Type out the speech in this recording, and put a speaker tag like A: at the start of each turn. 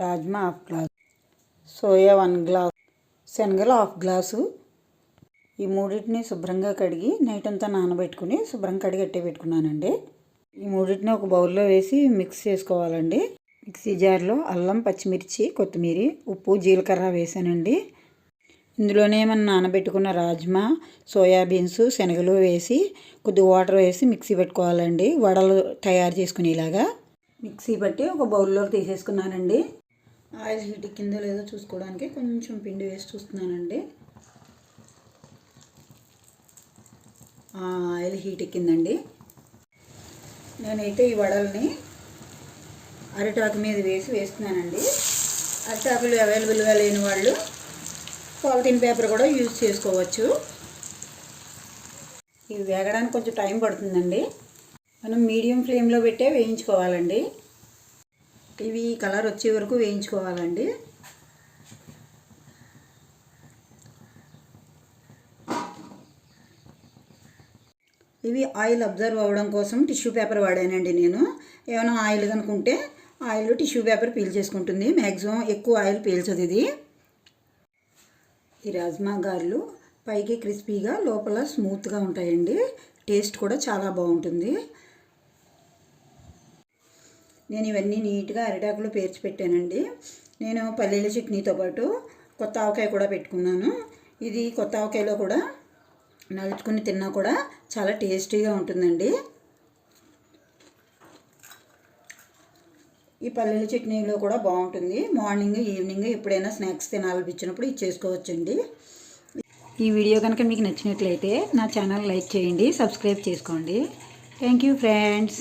A: Rajma half glass. Soya one glass. శనగలు half glass. ఈ మూడింటిని శుభ్రంగా కడిగి నైట్ అంతా నానబెట్టుకుని శుభ్రంగా కడిగి అట్టే పెట్టుకున్నానండి. ఈ మూడింటిని ఒక బౌల్లో వేసి మిక్స్ చేసుకోవాలండి. మిక్సీ జార్లో అల్లం పచ్చిమిర్చి కొత్తిమీర ఉప్పు జీలకర్ర వేసానండి. ఇందులోనే మనం నానబెట్టుకున్న రాజ్మా సోయాబీన్స్ శనగలు వేసి కొద్ది వాటర్ వేసి మిక్సీ పెట్టుకోవాలండి. వడలు తయారు చేసుకునేలాగా. మిక్సీ పట్టి ఒక బౌల్లో తీసేసుకున్నానండి. ఆయిల్ హీట్ కింద లేదో చూసుకోవడానికి కొంచెం పిండి వేసి చూస్తున్నానండి. ఆయిల్ హీట్ ఎక్కిందండి. నేనైతే ఈ వడల్ని అరిటాకు మీద వేసి వేస్తున్నానండి. అరిటాకులు అవైలబుల్గా లేని వాళ్ళు పాలిథిన్ పేపర్ కూడా యూజ్ చేసుకోవచ్చు. ఇవి వేగడానికి కొంచెం టైం పడుతుందండి. మనం మీడియం ఫ్లేమ్లో పెట్టే వేయించుకోవాలండి. ఇవి కలర్ వచ్చే వరకు వేయించుకోవాలండి. ఇవి ఆయిల్ అబ్జర్వ్ అవ్వడం కోసం టిష్యూ పేపర్ వాడానండి నేను. ఏమైనా ఆయిల్ కనుకుంటే ఆయిల్ టిష్యూ పేపర్ పీల్ చేసుకుంటుంది. మ్యాక్సిమం ఎక్కువ ఆయిల్ పీల్చదు ఇది. ఈ రాజ్మా గారెలు పైకి క్రిస్పీగా లోపల స్మూత్గా ఉంటాయండి. టేస్ట్ కూడా చాలా బాగుంటుంది. నేను ఇవన్నీ నీట్గా అరిటాకులో పేర్చి పెట్టానండి. నేను పల్లీల చట్నీతో పాటు కొత్త ఆవకాయ కూడా పెట్టుకున్నాను. ఇది కొత్త ఆవకాయలో కూడా నలుచుకుని తిన్నా కూడా చాలా టేస్టీగా ఉంటుందండి. ఈ పల్లీల చట్నీలో కూడా బాగుంటుంది. మార్నింగ్ ఈవినింగ్ ఎప్పుడైనా స్నాక్స్ తినాలనిపించినప్పుడు ఇది చేసుకోవచ్చండి. ఈ వీడియో కనుక మీకు నచ్చినట్లయితే నా ఛానల్ లైక్ చేయండి సబ్స్క్రైబ్ చేసుకోండి. Thank you friends.